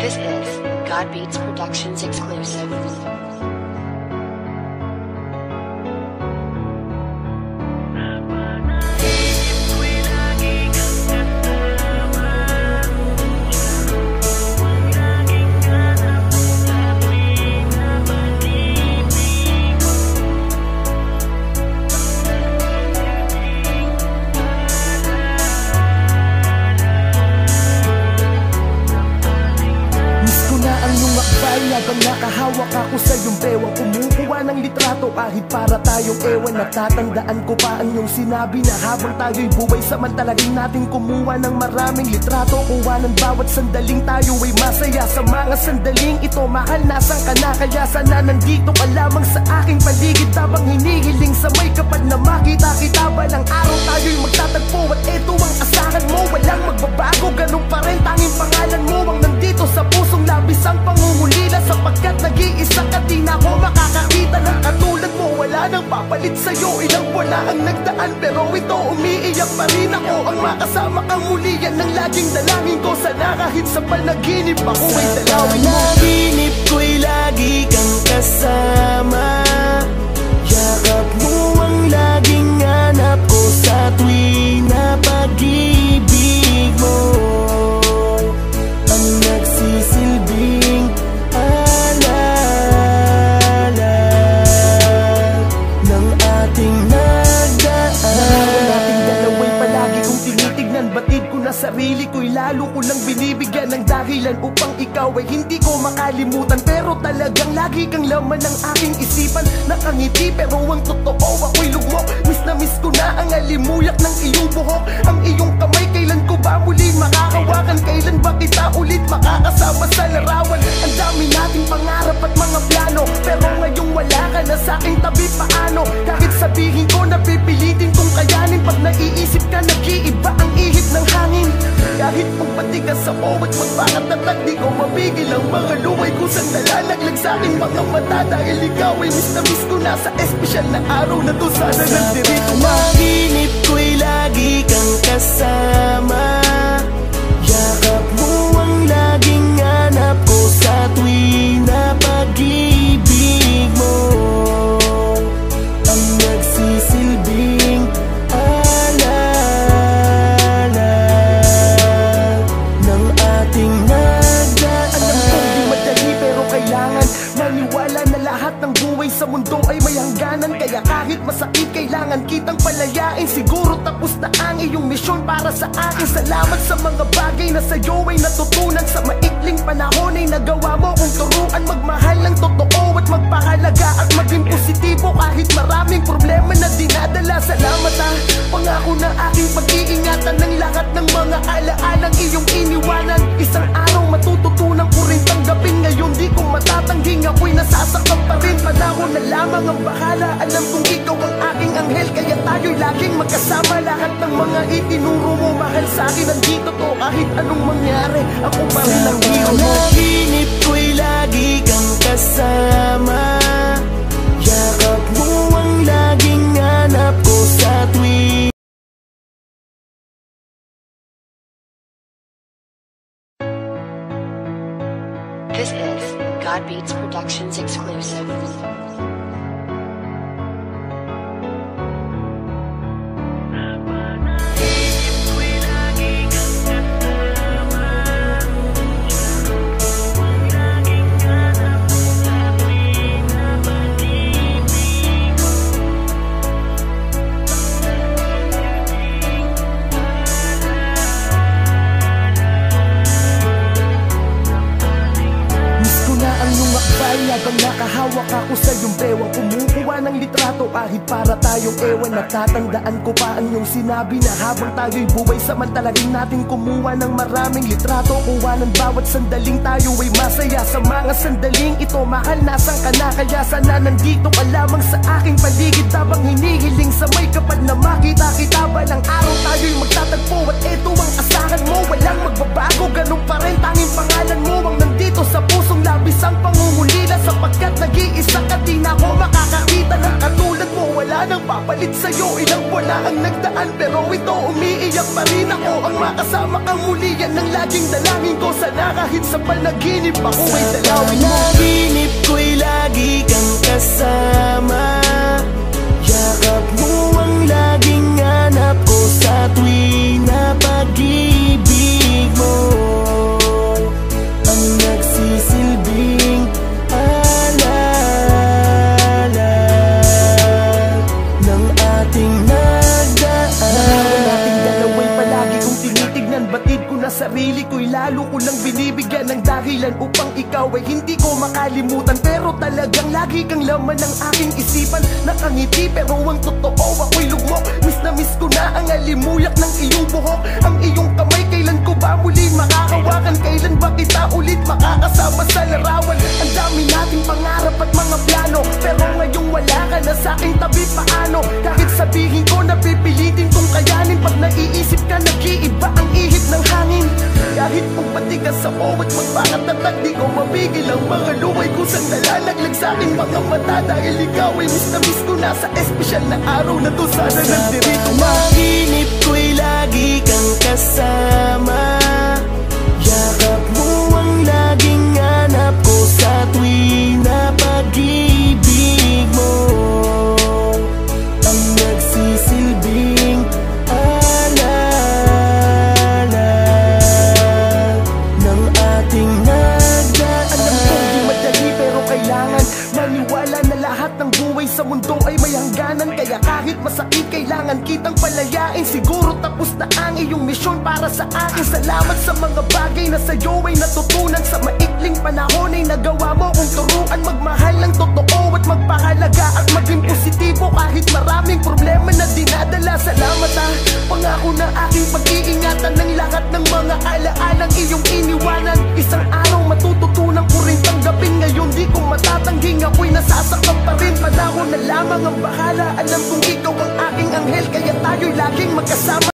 This is God Beats Productions exclusive. Iyong akbay Habang nakahawak ako sa iyong bewang Kumukuha ng litrato kahit para tayong ewan Natatandaan ko pa ang iyong sinabi Na habang tayo'y buhay Samantala rin natin kumuha ng maraming litrato. Kuha ng bawat sandaling tayo ay masaya. Sa mga sandaling ito mahal nasan ka na? Kaya sana nandito ka lamang sa aking paligid. Habang hinihiling sa may kapal na makita kita Balang araw tayo'y magtatagpo. At eto ang asahan mo Walang magbabago. Ganun pa rin tanging pangalan mo Ang nandito sa pusong labis ang pangungulila. Sapagkat nag-iisa ka di na ako makakakita ng katulad mo Wala nang papalit sa'yo. Ilang na ang nagdaan Pero ito umiiyak pa rin ako. Ang makasama kang muli Yan ang laging dalangin ko. Sana kahit sa panaginip ako ay dalawin mo. Panaginip ko'y lagi kang kasama lalo ko lang binibigyan ng dahilan Upang ikaw ay hindi ko makalimutan. Pero talagang lagi kang laman ng aking isipan. Nakangiti pero ang totoo ako'y lugmok. Miss na miss ko na ang alimuyak ng iyong buhok. Ang iyong kamay kailan ko ba muli makakawakan? Kailan ba kita ulit makakasama sa larawan? Ang dami nating pangarap ko sa nalalaglag sa aking mga mata Dahil ikaw ay miss na miss ko. Na sa espesyal na araw na to Sana nandito ka Panaginip ko'y lagi kang kasama. Yakap mo ang laging hanap ko sa tuwing na pag-ibig mo. Ang nagsisilbing alala ng lahat ng buhay sa mundo ay may hangganan. Kaya kahit masakit kailangan kitang palayain. Siguro tapos na ang iyong misyon para sa akin. Salamat sa mga bagay na sa'yo ay natutunan. Sa maikling panahon ay nagawa mo kong turuan. Magmahal ng totoo at magpahalaga At maging positibo. Kahit maraming problema na dinadala. Salamat ha, pangako na aking pag-iingatan Ng lahat ng mga magkasama Lahat ng mga itinuro mo Mahal sa akin nandito to Kahit anong mangyari Ako pa rin ang hero mo Panaginip ko'y lagi kang kasama Yakap mo ang laging hanap ko sa tuwing This is God Beats Productions exclusive. Litrato kahit para tayong ewan Natatandaan ko pa ang iyong sinabi Na habang tayo'y buhay Samantala rin natin kumuha ng maraming litrato. Kuha ng bawat sandaling tayo ay masaya. Sa mga sandaling ito mahal nasan ka na? Kaya sana nandito ka lamang sa aking paligid. Habang hinihiling sa may kapal na makita kita Balang araw tayo'y magtatagpo. At eto ang asahan mo Walang magbabago. Ganun pa rin tanging pangalan mo Ang nandito sa pusong labis ang pangungulila. Sapagkat nag-iisa ka di nang papalit sa'yo Ilang na ang nagdaan. Pero ito umiiyak pa rin ako. Ang makasama kang muli yan ang laging dalangin ko. Sana kahit sa panaginip ako ay dalawin mo. Panaginip ko'y Upang ikaw ay hindi ko makalimutan. Pero talagang lagi kang laman ng aking isipan. Nakangiti pero ang totoo ako'y lugmok. Miss na miss ko na ang alimuyak ng iyong buhok. Ang iyong kamay kailan ko ba muli makakawakan? Kailan ba kita ulit makakasama sa larawan Kung pati ka sa at magpakatatag Di ko mapigil ang mga luway ko. Sa nalalaglag sa aking mga mata Dahil ikaw ay miss na miss ko. Na sa espesyal na araw na to Sana nandito ka Panaginip ko'y lagi kang kasama na ang iyong misyon para sa akin. Salamat sa mga bagay na sa'yo ay natutunan. Sa maikling panahon ay nagawa mo kong turuan. Magmahal ng totoo at magpahalaga At maging positibo kahit maraming problema na dinadala. Salamat ha, pangako na aking pag-iingatan Ng lahat ng mga alaalang iyong iniwanan. Isang araw matututunan ko rin tanggapin. Ngayon di ko matatangging ako'y nasasaktan pa rin. Panahon na lamang ang bahala. Alam kong ikaw ang aking anghel Kaya tayo'y laging magkasama